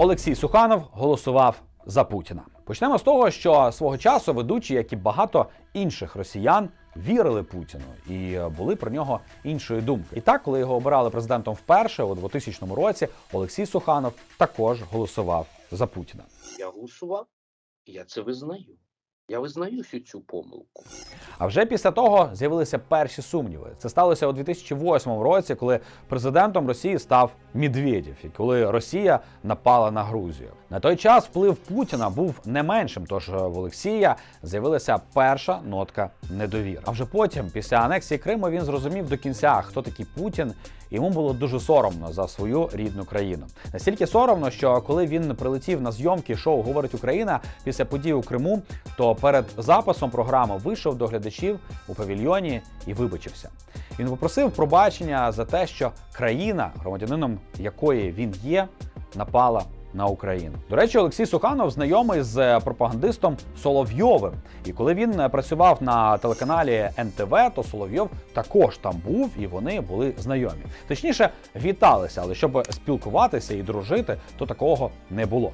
Олексій Суханов голосував за Путіна. Почнемо з того, що свого часу ведучі, як і багато інших росіян, вірили Путіну і були про нього іншої думки. І так, коли його обирали президентом вперше у 2000 році, Олексій Суханов також голосував за Путіна. Я голосував, я це визнаю. Я визнаю всю цю помилку. А вже після того з'явилися перші сумніви. Це сталося у 2008 році, коли президентом Росії став Медведєв, і коли Росія напала на Грузію. На той час вплив Путіна був не меншим. Тож в Олексія з'явилася перша нотка недовіри. А вже потім, після анексії Криму, він зрозумів до кінця, хто такий Путін. Йому було дуже соромно за свою рідну країну. Настільки соромно, що коли він прилетів на зйомки шоу Говорить Україна після подій у Криму, то перед записом програми вийшов до глядачів у павільйоні і вибачився. Він попросив пробачення за те, що країна, громадянином якої він є, напала на Україну. До речі, Олексій Суханов знайомий з пропагандистом Соловйовим. І коли він е, працював на телеканалі НТВ, то Соловйов також там був і вони були знайомі. Точніше, віталися, але щоб спілкуватися і дружити, то такого не було.